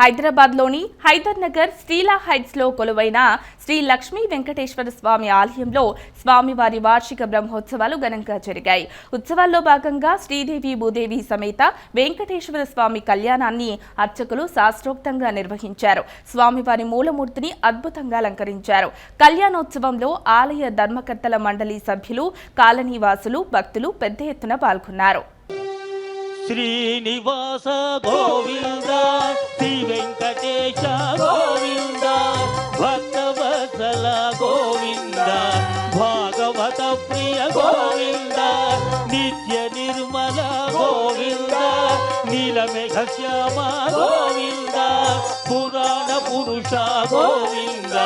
హైదరాబాద్లోని హైదర్ నగర్ శ్రీలా హైట్స్లో కొలువైన శ్రీ లక్ష్మీ వెంకటేశ్వర స్వామి ఆలయంలో స్వామివారి వార్షిక బ్రహ్మోత్సవాలు ఘనంగా జరిగాయి. ఉత్సవాల్లో భాగంగా శ్రీదేవి భూదేవి సమేత వెంకటేశ్వర స్వామి కళ్యాణాన్ని అర్చకులు శాస్త్రోక్తంగా నిర్వహించారు. స్వామివారి మూలమూర్తిని అద్భుతంగా అలంకరించారు. కళ్యాణోత్సవంలో ఆలయ ధర్మకర్తల మండలి సభ్యులు కాలనీవాసులు భక్తులు పెద్ద ఎత్తున పాల్గొన్నారు. శ్రీనివాస గోవింద శ్రీ వెంకటేశ గోవింద భక్తవత్సల గోవింద భాగవత ప్రియ గోవింద నిత్య నిర్మల గోవింద నీలమేఘ శ్యామ గోవింద పురాణ పురుష గోవింద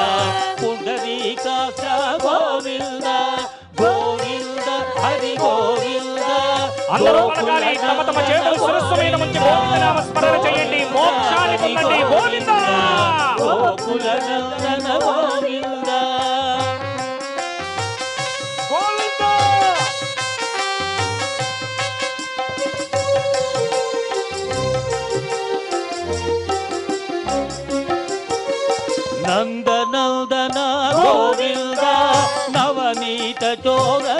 అందరూ పలకాలి తమ తమ చేతులు శిరస్సు మీద ఉంచి గోవిందనామ స్మరణ చేయండి. మోక్షాన్ని పొందండి. గోవింద! గోకుల నందన గోవింద! గోవింద! నందనందన గోవింద నవనీత పశుపాలక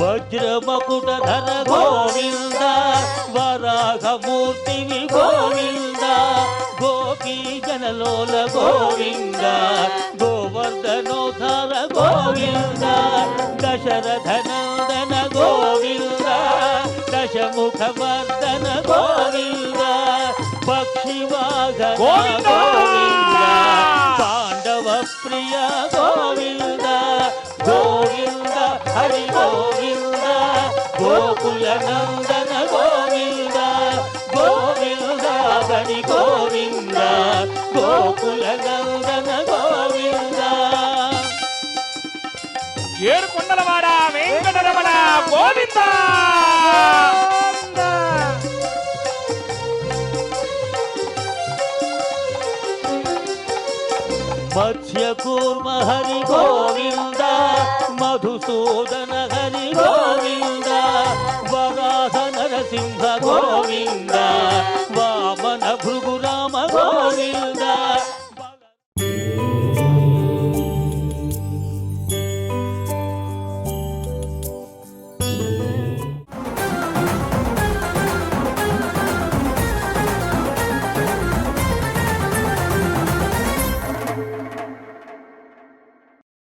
వజ్రమకుట ధర గోవింద వరాహమూర్తి గోవింద గోపీ జనలోల గోవింద గోవర్ధనోధర గోవింద దశరథనందన గోవింద దశముఖవర్ధన గో గోవింద గోవింద హరి గోవింద గోకుల నందన గోవింద గోవింద హరి గోవింద గోకుల నందన గోవింద. ఏడు కొండలవాడ వెంకటరమణ గోవిందా! మత్స్య కూర్మ హరి గోవింద మధుసూదన హరి గోవింద వరాహ నరసింహ గోవింద వామన భృగురామ గోవింద